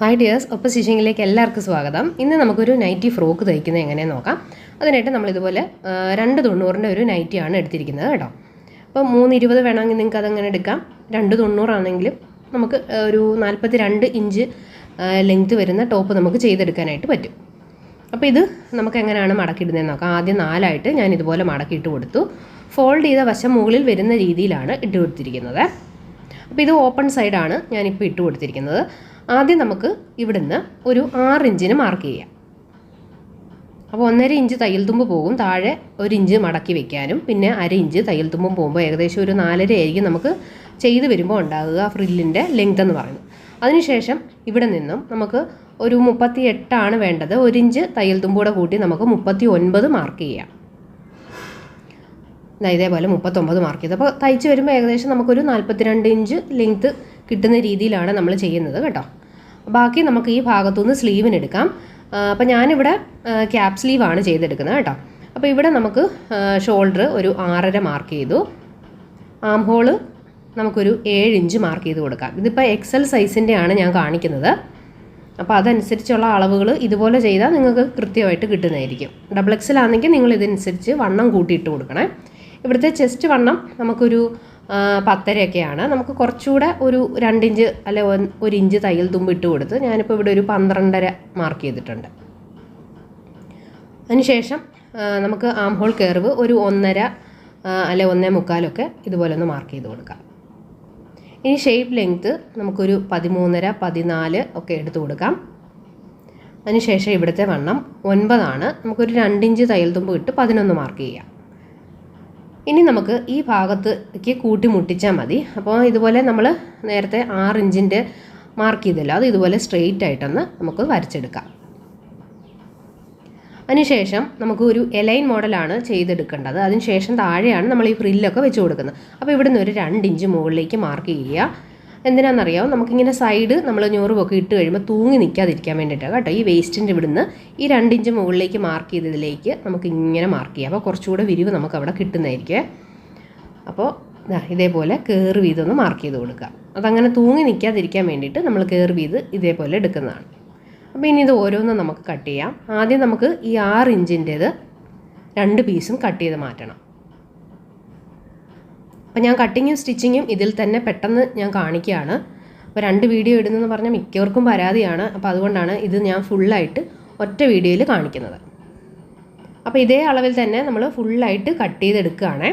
Hi dears ഒപ്പം സ്റ്റിച്ചിങ്ങിലേക്ക് എല്ലാവർക്കും സ്വാഗതം. ഇന്ന് നമുക്കൊരു നൈറ്റി ഫ്രോക്ക് തയ്ക്കുന്നത് എങ്ങനെയെന്ന് നോക്കാം. അതിനായിട്ട് നമ്മളിതുപോലെ രണ്ട് തൊണ്ണൂറിന്റെ ഒരു നൈറ്റിയാണ് എടുത്തിരിക്കുന്നത് കേട്ടോ. അപ്പോൾ മൂന്ന് ഇരുപത് വേണമെങ്കിൽ നിങ്ങൾക്ക് അതങ്ങനെ എടുക്കാം. രണ്ട് തൊണ്ണൂറാണെങ്കിലും നമുക്ക് ഒരു നാൽപ്പത്തി രണ്ട് ഇഞ്ച് ലെങ്ത് വരുന്ന ടോപ്പ് നമുക്ക് ചെയ്തെടുക്കാനായിട്ട് പറ്റും. അപ്പോൾ ഇത് നമുക്ക് എങ്ങനെയാണ് മടക്കിയിടുന്നതെന്ന് നോക്കാം. ആദ്യം നാലായിട്ട് ഞാൻ ഇതുപോലെ മടക്കിയിട്ട് കൊടുത്തു. ഫോൾഡ് ചെയ്ത വശം മുകളിൽ വരുന്ന രീതിയിലാണ് ഇട്ട് കൊടുത്തിരിക്കുന്നത്. അപ്പോൾ ഇത് ഓപ്പൺ സൈഡാണ് ഞാനിപ്പോൾ ഇട്ട് കൊടുത്തിരിക്കുന്നത്. ആദ്യം നമുക്ക് ഇവിടുന്ന് ഒരു ആറ് ഇഞ്ചിന് മാർക്ക് ചെയ്യാം. അപ്പോൾ ഒന്നര ഇഞ്ച് തയ്യൽ തുമ്പ് പോകും. താഴെ ഒരു ഇഞ്ച് മടക്കി വെക്കാനും പിന്നെ അര ഇഞ്ച് തയ്യൽ തുമ്പും പോകുമ്പോൾ ഏകദേശം ഒരു നാലര ആയിരിക്കും നമുക്ക് ചെയ്ത് വരുമ്പോൾ ഉണ്ടാകുക ഫ്രില്ലിന്റെ ലെങ്ത് എന്ന് പറയുന്നത്. അതിനുശേഷം ഇവിടെ നിന്നും നമുക്ക് ഒരു മുപ്പത്തി എട്ടാണ് വേണ്ടത്. ഒരു ഇഞ്ച് തയ്യൽ തുമ്പൂടെ കൂട്ടി നമുക്ക് മുപ്പത്തി ഒൻപത് മാർക്ക് ചെയ്യാം ഇതേപോലെ മുപ്പത്തൊമ്പത് മാർക്ക് ചെയ്ത്. അപ്പോൾ തയ്ച്ച് വരുമ്പോൾ ഏകദേശം നമുക്കൊരു നാൽപ്പത്തിരണ്ട് ഇഞ്ച് ലെങ്ത്ത് കിട്ടുന്ന രീതിയിലാണ് നമ്മൾ ചെയ്യുന്നത് കേട്ടോ. ബാക്കി നമുക്ക് ഈ ഭാഗത്തുനിന്ന് സ്ലീവിന് എടുക്കാം. അപ്പോൾ ഞാനിവിടെ ക്യാപ് സ്ലീവാണ് ചെയ്തെടുക്കുന്നത് കേട്ടോ. അപ്പോൾ ഇവിടെ നമുക്ക് ഷോൾഡർ ഒരു ആറര മാർക്ക് ചെയ്തു. ആം ഹോൾ നമുക്കൊരു ഏഴ് ഇഞ്ച് മാർക്ക് ചെയ്ത് കൊടുക്കാം. ഇതിപ്പോൾ എക്സൽ സൈസിന്റെയാണ് ഞാൻ കാണിക്കുന്നത്. അപ്പോൾ അതനുസരിച്ചുള്ള അളവുകൾ ഇതുപോലെ ചെയ്താൽ നിങ്ങൾക്ക് കൃത്യമായിട്ട് കിട്ടുന്നതായിരിക്കും. ഡബിൾ എക്സൽ ആണെങ്കിൽ നിങ്ങൾ ഇതനുസരിച്ച് വണ്ണം കൂട്ടിയിട്ട് കൊടുക്കണേ. ഇവിടുത്തെ ചെസ്റ്റ് വണ്ണം നമുക്കൊരു പത്തരയൊക്കെയാണ്. നമുക്ക് കുറച്ചുകൂടെ ഒരു രണ്ടിഞ്ച് അല്ലെ ഒരു ഇഞ്ച് തയ്യൽ തുമ്പ് ഇട്ട് കൊടുത്ത് ഞാനിപ്പോൾ ഇവിടെ ഒരു പന്ത്രണ്ടര മാർക്ക് ചെയ്തിട്ടുണ്ട്. അതിനുശേഷം നമുക്ക് ആം ഹോൾ ഒരു ഒന്നര അല്ലെ ഒന്നേ മുക്കാലൊക്കെ ഇതുപോലെ ഒന്ന് മാർക്ക് ചെയ്ത് കൊടുക്കാം. ഇനി ഷേപ്പ് ലെങ്ത്ത് നമുക്കൊരു പതിമൂന്നര പതിനാല് ഒക്കെ എടുത്തു കൊടുക്കാം. അതിനുശേഷം ഇവിടുത്തെ വണ്ണം ഒൻപതാണ്. നമുക്കൊരു രണ്ടിഞ്ച് തയ്യൽ തുമ്പ് ഇട്ട് പതിനൊന്ന് മാർക്ക് ചെയ്യാം. ഇനി നമുക്ക് ഈ ഭാഗത്തേക്ക് കൂട്ടി മുട്ടിച്ചാൽ മതി. അപ്പോൾ ഇതുപോലെ നമ്മൾ നേരത്തെ ആറ് ഇഞ്ചിന്റെ മാർക്ക് ചെയ്തല്ലോ. അത് ഇതുപോലെ സ്ട്രെയിറ്റ് ആയിട്ടൊന്ന് നമുക്ക് വരച്ചെടുക്കാം. അതിനുശേഷം നമുക്ക് ഒരു എലൈൻ മോഡലാണ് ചെയ്തെടുക്കേണ്ടത്. അതിനുശേഷം താഴെയാണ് നമ്മൾ ഈ ഫ്രില്ലൊക്കെ വെച്ച് കൊടുക്കുന്നത്. അപ്പോൾ ഇവിടുന്ന് ഒരു രണ്ട് ഇഞ്ച് മുകളിലേക്ക് മാർക്ക് ചെയ്യുക. എന്തിനാണെന്നറിയാമോ നമുക്കിങ്ങനെ സൈഡ് നമ്മൾ ഞൂറുമൊക്കെ ഇട്ട് കഴിയുമ്പോൾ തൂങ്ങി നിൽക്കാതിരിക്കാൻ വേണ്ടിയിട്ടാണ് കേട്ടോ. ഈ വേസ്റ്റിന്റെ ഇവിടുന്ന് ഈ രണ്ടിഞ്ച് മുകളിലേക്ക് മാർക്ക് ചെയ്തതിലേക്ക് നമുക്ക് ഇങ്ങനെ മാർക്ക് ചെയ്യാം. അപ്പോൾ കുറച്ചുകൂടെ വിരിവ് നമുക്ക് അവിടെ കിട്ടുന്നതായിരിക്കും അപ്പോൾ ഇതേപോലെ കയറി വീതൊന്ന് മാർക്ക് ചെയ്ത് കൊടുക്കുക അതങ്ങനെ തൂങ്ങി നിൽക്കാതിരിക്കാൻ വേണ്ടിയിട്ട് നമ്മൾ കയറി വീത് ഇതേപോലെ എടുക്കുന്നതാണ്. അപ്പോൾ ഇനി ഇത് ഓരോന്നും നമുക്ക് കട്ട് ചെയ്യാം. ആദ്യം നമുക്ക് ഈ ആറ് ഇഞ്ചിന്റേത് രണ്ട് പീസും കട്ട് ചെയ്ത് മാറ്റണം. അപ്പോൾ ഞാൻ കട്ടിങ്ങും സ്റ്റിച്ചിങ്ങും ഇതിൽ തന്നെ പെട്ടെന്ന് ഞാൻ കാണിക്കുകയാണ്. അപ്പോൾ രണ്ട് വീഡിയോ ഇടുന്നെന്ന് പറഞ്ഞാൽ മിക്കവർക്കും പരാതിയാണ്. അപ്പോൾ അതുകൊണ്ടാണ് ഇത് ഞാൻ ഫുള്ളായിട്ട് ഒറ്റ വീഡിയോയിൽ കാണിക്കുന്നത്. അപ്പോൾ ഇതേ അളവിൽ തന്നെ നമ്മൾ ഫുള്ളായിട്ട് കട്ട് ചെയ്തെടുക്കുകയാണേ.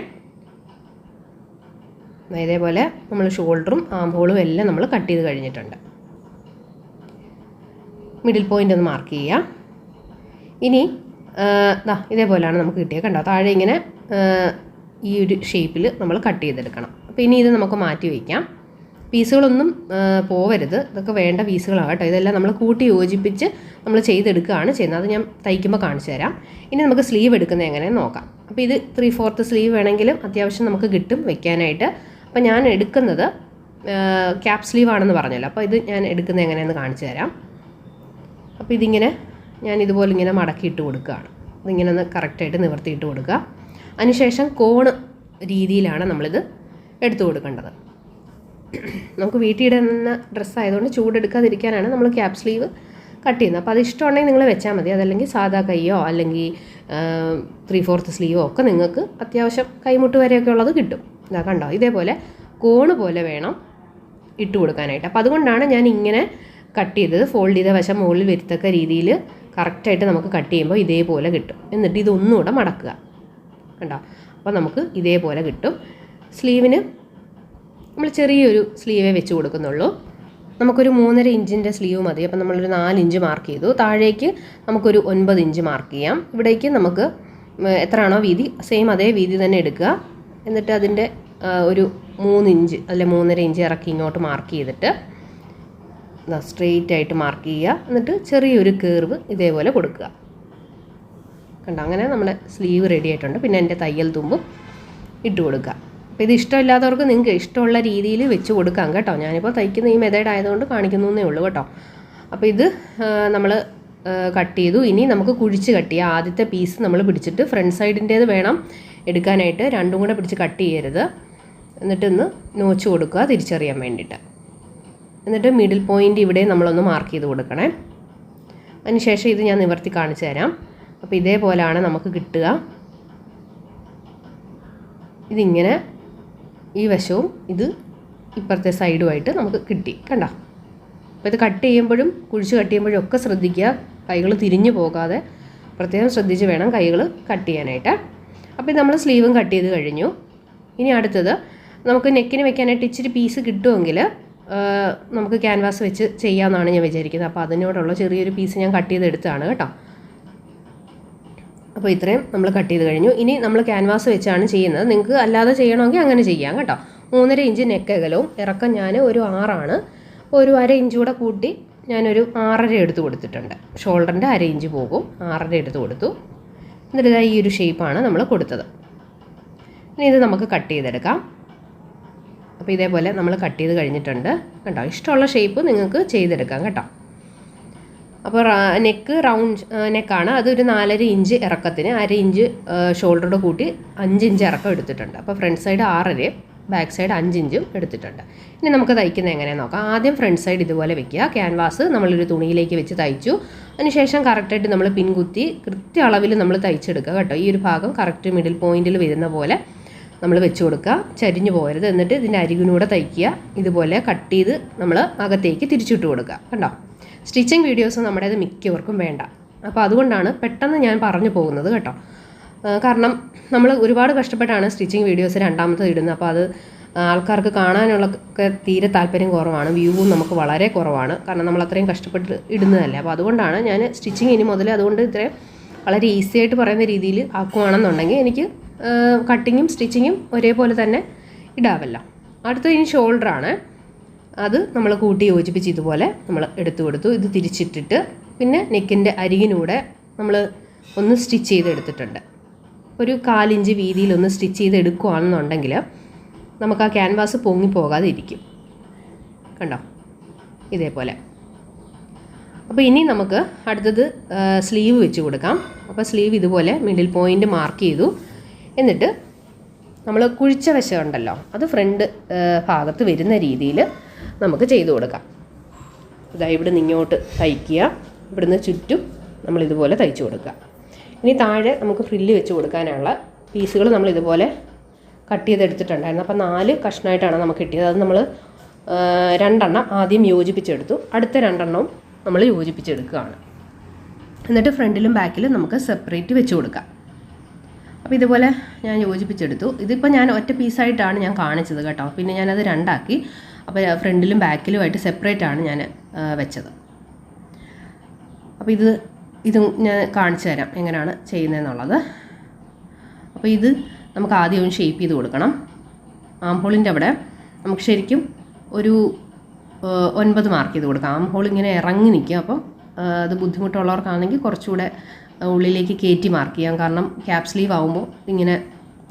ഇതേപോലെ നമ്മൾ ഷോൾഡറും ആം ഹോളും എല്ലാം നമ്മൾ കട്ട് ചെയ്ത് കഴിഞ്ഞിട്ടുണ്ട്. മിഡിൽ പോയിന്റ് ഒന്ന് മാർക്ക് ചെയ്യുക. ഇനി ഇതേപോലെയാണ് നമുക്ക് കിട്ടിയത് കണ്ടോ? താഴെ ഇങ്ങനെ ഈ ഒരു ഷേപ്പിൽ നമ്മൾ കട്ട് ചെയ്തെടുക്കണം. അപ്പോൾ ഇനി ഇത് നമുക്ക് മാറ്റി വയ്ക്കാം പീസുകളൊന്നും പോവരുത്. ഇതൊക്കെ വേണ്ട പീസുകളാണ് കേട്ടോ. ഇതെല്ലാം നമ്മൾ കൂട്ടി യോജിപ്പിച്ച് നമ്മൾ ചെയ്തെടുക്കുകയാണ് ചെയ്യുന്നത്. അത് ഞാൻ തയ്ക്കുമ്പോൾ കാണിച്ചു തരാം. ഇനി നമുക്ക് സ്ലീവ് എടുക്കുന്നത് എങ്ങനെയെന്ന് നോക്കാം. അപ്പോൾ ഇത് ത്രീ ഫോർത്ത് സ്ലീവ് വേണമെങ്കിലും അത്യാവശ്യം നമുക്ക് കിട്ടും വെക്കാനായിട്ട്. അപ്പോൾ ഞാൻ എടുക്കുന്നത് ക്യാപ് സ്ലീവ് ആണെന്ന് പറഞ്ഞല്ലോ. അപ്പോൾ ഇത് ഞാൻ എടുക്കുന്നത് എങ്ങനെയെന്ന് കാണിച്ചു തരാം. അപ്പോൾ ഇതിങ്ങനെ ഞാൻ ഇതുപോലെ ഇങ്ങനെ മടക്കിയിട്ട് കൊടുക്കുകയാണ്. ഇതിങ്ങനെ ഒന്ന് കറക്റ്റായിട്ട് നിവർത്തിയിട്ട് കൊടുക്കുക. അതിനുശേഷം കോണ് രീതിയിലാണ് നമ്മളിത് എടുത്തു കൊടുക്കേണ്ടത്. നമുക്ക് വീട്ടിൽ ഇടുന്ന ഡ്രസ്സായതുകൊണ്ട് ചൂടെടുക്കാതിരിക്കാനാണ് നമ്മൾ ക്യാപ് സ്ലീവ് കട്ട് ചെയ്യുന്നത്. അപ്പോൾ അത് ഇഷ്ടമുണ്ടെങ്കിൽ നിങ്ങൾ വെച്ചാൽ മതി. അതല്ലെങ്കിൽ സാധാ കൈയോ അല്ലെങ്കിൽ ത്രീ ഫോർത്ത് സ്ലീവോ ഒക്കെ നിങ്ങൾക്ക് അത്യാവശ്യം കൈമുട്ട് വരെയൊക്കെ ഉള്ളത് കിട്ടും. ഇതാ കണ്ടോ? ഇതേപോലെ കോണ് പോലെ വേണം ഇട്ട് കൊടുക്കാനായിട്ട്. അപ്പോൾ അതുകൊണ്ടാണ് ഞാൻ ഇങ്ങനെ കട്ട് ചെയ്തത്. ഫോൾഡ് ചെയ്ത വശം മുകളിൽ വരുത്തക്ക രീതിയിൽ കറക്റ്റായിട്ട് നമുക്ക് കട്ട് ചെയ്യുമ്പോൾ ഇതേപോലെ കിട്ടും. എന്നിട്ട് ഇതൊന്നുകൂടെ മടക്കുക. കണ്ടോ? അപ്പോൾ നമുക്ക് ഇതേപോലെ കിട്ടും. സ്ലീവിന് നമ്മൾ ചെറിയൊരു സ്ലീവേ വെച്ച് കൊടുക്കുന്നുള്ളൂ. നമുക്കൊരു മൂന്നര ഇഞ്ചിന്റെ സ്ലീവ് മതി. അപ്പം നമ്മളൊരു നാല് ഇഞ്ച് മാർക്ക് ചെയ്തു. താഴേക്ക് നമുക്കൊരു ഒൻപത് ഇഞ്ച് മാർക്ക് ചെയ്യാം. ഇവിടേക്ക് നമുക്ക് എത്രയാണോ വീതി? സെയിം അതേ വീതി തന്നെ എടുക്കുക. എന്നിട്ട് അതിന്റെ ഒരു മൂന്ന് ഇഞ്ച് അല്ലെ മൂന്നര ഇഞ്ച് ഇറക്കി ഇങ്ങോട്ട് മാർക്ക് ചെയ്തിട്ട് സ്ട്രെയിറ്റ് ആയിട്ട് മാർക്ക് ചെയ്യുക. എന്നിട്ട് ചെറിയൊരു കേർവ് ഇതേപോലെ കൊടുക്കുക. കണ്ടോ? അങ്ങനെ നമ്മുടെ സ്ലീവ് റെഡി ആയിട്ടുണ്ട്. പിന്നെ എന്റെ തയ്യൽ തുമ്പും ഇട്ട് കൊടുക്കുക. അപ്പോൾ ഇത് ഇഷ്ടമില്ലാത്തവർക്ക് നിങ്ങൾക്ക് ഇഷ്ടമുള്ള രീതിയിൽ വെച്ച് കൊടുക്കാം കേട്ടോ. ഞാനിപ്പോൾ തയ്ക്കുന്ന ഈ മെത്തേഡ് ആയതുകൊണ്ട് കാണിക്കുന്നു എന്നേ ഉള്ളൂ കേട്ടോ. അപ്പോൾ ഇത് നമ്മൾ കട്ട് ചെയ്തു. ഇനി നമുക്ക് കുഴിച്ച് കട്ട് ചെയ്യാം. ആദ്യത്തെ പീസ് നമ്മൾ പിടിച്ചിട്ട് ഫ്രണ്ട് സൈഡിന്റേത് വേണം എടുക്കാനായിട്ട്. രണ്ടും കൂടെ പിടിച്ച് കട്ട് ചെയ്യരുത്. എന്നിട്ട് ഒന്ന് നോച്ച് കൊടുക്കുക തിരിച്ചറിയാൻ വേണ്ടിയിട്ട്. എന്നിട്ട് മിഡിൽ പോയിന്റ് ഇവിടെ നമ്മളൊന്ന് മാർക്ക് ചെയ്ത് കൊടുക്കണേ. അതിനുശേഷം ഇത് ഞാൻ നിവർത്തി കാണിച്ചു തരാം. അപ്പോൾ ഇതേപോലെയാണ് നമുക്ക് കിട്ടുക. ഇതിങ്ങനെ ഈ വശവും ഇത് ഇപ്പുറത്തെ സൈഡുമായിട്ട് നമുക്ക് കിട്ടി. കണ്ട? അപ്പോൾ ഇത് കട്ട് ചെയ്യുമ്പോഴും കുഴിച്ച് കട്ട് ചെയ്യുമ്പോഴും ഒക്കെ ശ്രദ്ധിക്കുക. കൈകൾ തിരിഞ്ഞു പോകാതെ പ്രത്യേകം ശ്രദ്ധിച്ച് വേണം കൈകൾ കട്ട് ചെയ്യാനായിട്ട്. അപ്പോൾ നമ്മൾ സ്ലീവും കട്ട് ചെയ്ത് കഴിഞ്ഞു. ഇനി അടുത്തത് നമുക്ക് നെക്കിന് വെക്കാനായിട്ട് ഇച്ചിരി പീസ് കിട്ടുമെങ്കിൽ നമുക്ക് ക്യാൻവാസ് വെച്ച് ചെയ്യാമെന്നാണ് ഞാൻ വിചാരിക്കുന്നത്. അപ്പോൾ അതിനോടുള്ള ചെറിയൊരു പീസ് ഞാൻ കട്ട് ചെയ്തെടുത്താണ് കേട്ടോ. അപ്പോൾ ഇത്രയും നമ്മൾ കട്ട് ചെയ്ത് കഴിഞ്ഞു. ഇനി നമ്മൾ ക്യാൻവാസ് വെച്ചാണ് ചെയ്യുന്നത്. നിങ്ങൾക്ക് അല്ലാതെ ചെയ്യണമെങ്കിൽ അങ്ങനെ ചെയ്യാം കേട്ടോ. മൂന്നര ഇഞ്ച് നെക്ക് അകലവും ഇറക്കം ഞാൻ ഒരു ആറാണ്. അപ്പോൾ ഒരു അര ഇഞ്ച് കൂടെ കൂട്ടി ഞാനൊരു ആറര എടുത്ത് കൊടുത്തിട്ടുണ്ട്. ഷോൾഡറിന്റെ അര ഇഞ്ച് പോകും. ആറര എടുത്ത് കൊടുത്തു. എന്നിട്ട് ഈ ഒരു ഷേപ്പാണ് നമ്മൾ കൊടുത്തത്. ഇനി ഇത് നമുക്ക് കട്ട് ചെയ്തെടുക്കാം. അപ്പോൾ ഇതേപോലെ നമ്മൾ കട്ട് ചെയ്ത് കഴിഞ്ഞിട്ടുണ്ട്. കേട്ടോ ഇഷ്ടമുള്ള ഷേപ്പ് നിങ്ങൾക്ക് ചെയ്തെടുക്കാം കേട്ടോ. അപ്പോൾ നെക്ക് റൗണ്ട് നെക്കാണ് അതൊരു നാലര ഇഞ്ച് ഇറക്കത്തിന് അര ഇഞ്ച് ഷോൾഡറോട് കൂട്ടി അഞ്ച് ഇഞ്ച് ഇറക്കം എടുത്തിട്ടുണ്ട്. അപ്പോൾ ഫ്രണ്ട് സൈഡ് ആറരയും ബാക്ക് സൈഡ് അഞ്ച് ഇഞ്ചും എടുത്തിട്ടുണ്ട്. ഇനി നമുക്ക് തയ്ക്കുന്നത് എങ്ങനെയാണെന്ന് നോക്കാം. ആദ്യം ഫ്രണ്ട് സൈഡ് ഇതുപോലെ വെക്കുക. ക്യാൻവാസ് നമ്മളൊരു തുണിയിലേക്ക് വെച്ച് തയ്ച്ചു. അതിനുശേഷം കറക്റ്റായിട്ട് നമ്മൾ പിൻകുത്തി കൃത്യ അളവിൽ നമ്മൾ തയ്ച്ചെടുക്കുക കേട്ടോ. ഈ ഒരു ഭാഗം കറക്റ്റ് മിഡിൽ പോയിന്റിൽ വരുന്ന പോലെ നമ്മൾ വെച്ച് കൊടുക്കുക. ചരിഞ്ഞു പോകരുത്. എന്നിട്ട് ഇതിന്റെ അരികിനൂടെ തയ്ക്കുക. ഇതുപോലെ കട്ട് ചെയ്ത് നമ്മൾ അകത്തേക്ക് തിരിച്ചിട്ട് കൊടുക്കുക. കണ്ടോ? സ്റ്റിച്ചിങ് വീഡിയോസ് നമ്മുടേത് മിക്കവർക്കും വേണ്ട. അപ്പോൾ അതുകൊണ്ടാണ് പെട്ടെന്ന് ഞാൻ പറഞ്ഞു പോകുന്നത് കേട്ടോ. കാരണം നമ്മൾ ഒരുപാട് കഷ്ടപ്പെട്ടാണ് സ്റ്റിച്ചിങ് വീഡിയോസ് രണ്ടാമത്തെ ഇടുന്നത്. അപ്പോൾ അത് ആൾക്കാർക്ക് കാണാനുള്ള ഒക്കെ തീരെ താല്പര്യം കുറവാണ്. വ്യൂവും നമുക്ക് വളരെ കുറവാണ്. കാരണം നമ്മൾ അത്രയും കഷ്ടപ്പെട്ട് ഇടുന്നതല്ലേ. അപ്പോൾ അതുകൊണ്ടാണ് ഞാൻ സ്റ്റിച്ചിങ് ഇനി മുതൽ അതുകൊണ്ട് ഇത്രയും വളരെ ഈസി ആയിട്ട് പറയുന്ന രീതിയിൽ ആക്കുവാണെന്നുണ്ടെങ്കിൽ എനിക്ക് കട്ടിങ്ങും സ്റ്റിച്ചിങ്ങും ഒരേപോലെ തന്നെ ഇടാവല്ല. അടുത്തത് ഇനി ഷോൾഡറാണ് അത് നമ്മൾ കൂട്ടി യോജിപ്പിച്ച് ഇതുപോലെ നമ്മൾ എടുത്തു കൊടുത്തു. ഇത് തിരിച്ചിട്ടിട്ട് പിന്നെ നെക്കിന്റെ അരികിനൂടെ നമ്മൾ ഒന്ന് സ്റ്റിച്ച് ചെയ്തെടുത്തിട്ടുണ്ട് ഒരു കാലിഞ്ച് വീതിയിൽ ഒന്ന് സ്റ്റിച്ച് ചെയ്തെടുക്കുകയാണെന്നുണ്ടെങ്കിൽ നമുക്ക് ആ ക്യാൻവാസ് പൊങ്ങി പോകാതെ ഇരിക്കും കണ്ടോ? ഇതേപോലെ. അപ്പോൾ ഇനി നമുക്ക് അടുത്തത് സ്ലീവ് വെച്ച് കൊടുക്കാം. അപ്പോൾ സ്ലീവ് ഇതുപോലെ മിഡിൽ പോയിന്റ് മാർക്ക് ചെയ്തു. എന്നിട്ട് നമ്മൾ കുഴിച്ച വശമുണ്ടല്ലോ അത് ഫ്രണ്ട് ഭാഗത്ത് വരുന്ന രീതിയിൽ നമുക്ക് ചെയ്തു കൊടുക്കാം. ഇതാ ഇവിടെ നിന്ന് ഇങ്ങോട്ട് തയ്ക്കുക. ഇവിടുന്ന് ചുറ്റും നമ്മൾ ഇതുപോലെ തയ്ച്ചു കൊടുക്കുക. ഇനി താഴെ നമുക്ക് ഫ്രില്ല് വെച്ച് കൊടുക്കാനുള്ള പീസുകൾ നമ്മൾ ഇതുപോലെ കട്ട് ചെയ്തെടുത്തിട്ടുണ്ടായിരുന്നു അപ്പോൾ നാല് കഷ്ണമായിട്ടാണ് നമുക്ക് കിട്ടിയത്. അത് നമ്മൾ രണ്ടെണ്ണം ആദ്യം യോജിപ്പിച്ചെടുത്തു. അടുത്ത രണ്ടെണ്ണവും നമ്മൾ യോജിപ്പിച്ചെടുക്കുകയാണ്. എന്നിട്ട് ഫ്രണ്ടിലും ബാക്കിലും നമുക്ക് സെപ്പറേറ്റ് വെച്ച് കൊടുക്കാം. അപ്പോൾ ഇതുപോലെ ഞാൻ യോജിപ്പിച്ചെടുത്തു. ഇതിപ്പോൾ ഞാൻ ഒറ്റ പീസായിട്ടാണ് ഞാൻ കാണിച്ചത് കേട്ടോ. പിന്നെ ഞാനത് രണ്ടാക്കി അപ്പോൾ ഫ്രണ്ടിലും ബാക്കിലുമായിട്ട് സെപ്പറേറ്റ് ആണ് ഞാൻ വെച്ചത്. അപ്പോൾ ഇത് ഇത് ഞാൻ കാണിച്ചു തരാം എങ്ങനെയാണ് ചെയ്യുന്നതെന്നുള്ളത്. അപ്പോൾ ഇത് നമുക്ക് ആദ്യം ഒന്ന് ഷേപ്പ് ചെയ്ത് കൊടുക്കണം. ആംഹോളിന്റെ അവിടെ നമുക്ക് ശരിക്കും ഒരു ഒൻപത് മാർക്ക് ചെയ്ത് കൊടുക്കാം. ആംഹോൾ ഇങ്ങനെ ഇറങ്ങി നിൽക്കും അപ്പം അത് ബുദ്ധിമുട്ടുള്ളവർക്കാണെങ്കിൽ കുറച്ചുകൂടെ ഉള്ളിലേക്ക് കയറ്റി മാർക്ക് ചെയ്യാം. കാരണം ക്യാപ് സ്ലീവ് ആകുമ്പോൾ ഇങ്ങനെ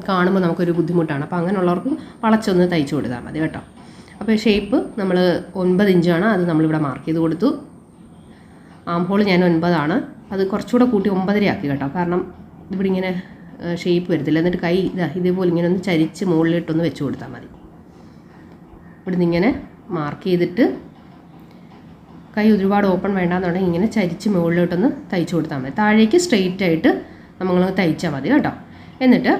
കാണുമ്പോൾ നമുക്കൊരു ബുദ്ധിമുട്ടാണ്. അപ്പോൾ അങ്ങനെയുള്ളവർക്ക് വളച്ചൊന്ന് തയ്ച്ചു കൊടുത്താൽ മതി കേട്ടോ. അപ്പോൾ ഷേപ്പ് നമ്മൾ ഒൻപത് ഇഞ്ചാണ് അത് നമ്മളിവിടെ മാർക്ക് ചെയ്ത് കൊടുത്തു. ആം ഹോൾ ഞാൻ ഒൻപതാണ്. അത് കുറച്ചുകൂടെ കൂട്ടി ഒമ്പതര ആക്കി കേട്ടോ. കാരണം ഇവിടെ ഇങ്ങനെ ഷേപ്പ് വരത്തില്ല. എന്നിട്ട് കൈ ഇതാ ഇതേപോലെ ഇങ്ങനെ ഒന്ന് ചരിച്ച് മുകളിലിട്ടൊന്ന് വെച്ച് കൊടുത്താൽ മതി. ഇവിടുന്ന് ഇങ്ങനെ മാർക്ക് ചെയ്തിട്ട് കൈ ഒരുപാട് ഓപ്പൺ വേണ്ടാന്നുണ്ടെങ്കിൽ ഇങ്ങനെ ചരിച്ച് മുകളിലോട്ടൊന്ന് തയ്ച്ചു കൊടുത്താൽ മതി. താഴേക്ക് സ്ട്രെയിറ്റ് ആയിട്ട് നമ്മൾ തയ്ച്ചാൽ മതി കേട്ടോ. എന്നിട്ട്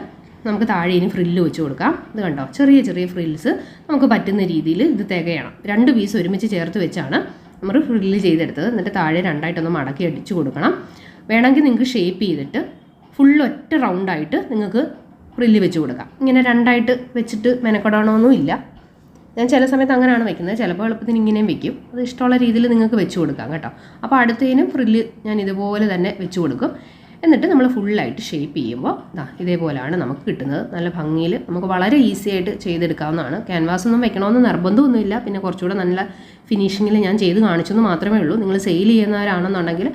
നമുക്ക് താഴെ ഇനി ഫ്രില്ല് വെച്ച് കൊടുക്കാം. ഇത് കണ്ടോ? ചെറിയ ചെറിയ ഫ്രിൽസ് നമുക്ക് പറ്റുന്ന രീതിയിൽ ഇത് തികയണം. രണ്ട് പീസ് ഒരുമിച്ച് ചേർത്ത് വെച്ചാണ് നമ്മൾ ഫ്രില്ല് ചെയ്തെടുത്തത്. എന്നിട്ട് താഴെ രണ്ടായിട്ടൊന്ന് മടക്കി അടിച്ചു കൊടുക്കണം. വേണമെങ്കിൽ നിങ്ങൾക്ക് ഷേപ്പ് ചെയ്തിട്ട് ഫുൾ ഒറ്റ റൗണ്ടായിട്ട് നിങ്ങൾക്ക് ഫ്രില്ല് വെച്ച് കൊടുക്കാം. ഇങ്ങനെ രണ്ടായിട്ട് വെച്ചിട്ട് മെനക്കെടണമെന്നൊന്നുമില്ല ഞാൻ ചില സമയത്ത് അങ്ങനെയാണ് വെക്കുന്നത്. ചിലപ്പോൾ എളുപ്പത്തിന് ഇങ്ങനെയും വെക്കും. അത് ഇഷ്ടമുള്ള രീതിയിൽ നിങ്ങൾക്ക് വെച്ച് കൊടുക്കാം കേട്ടോ. അപ്പോൾ അടുത്തതിനും ഫ്രില്ല് ഞാൻ ഇതുപോലെ തന്നെ വെച്ച് കൊടുക്കും. എന്നിട്ട് നമ്മൾ ഫുള്ളായിട്ട് ഷേപ്പ് ചെയ്യുമ്പോൾ ഇതാ ഇതേപോലെയാണ് നമുക്ക് കിട്ടുന്നത്. നല്ല ഭംഗിയിൽ നമുക്ക് വളരെ ഈസി ആയിട്ട് ചെയ്തെടുക്കാവുന്നതാണ്. ക്യാൻവാസ് ഒന്നും വെക്കണമെന്ന് നിർബന്ധമൊന്നുമില്ല. പിന്നെ കുറച്ചുകൂടെ നല്ല ഫിനിഷിങ്ങിൽ ഞാൻ ചെയ്ത് കാണിച്ചെന്ന് മാത്രമേ ഉള്ളൂ. നിങ്ങൾ സെയിൽ ചെയ്യുന്നവരാണെന്നുണ്ടെങ്കിൽ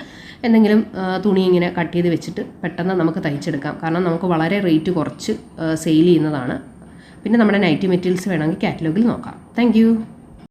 എന്തെങ്കിലും തുണി ഇങ്ങനെ കട്ട് ചെയ്ത് വെച്ചിട്ട് പെട്ടെന്ന് നമുക്ക് തയ്ച്ചെടുക്കാം. കാരണം നമുക്ക് വളരെ റേറ്റ് കുറച്ച് സെയിൽ ചെയ്യുന്നതാണ്. പിന്നെ നമ്മുടെ നൈറ്റി മെറ്റീരിയൽസ് വേണമെങ്കിൽ കാറ്റലോഗിൽ നോക്കാം. താങ്ക്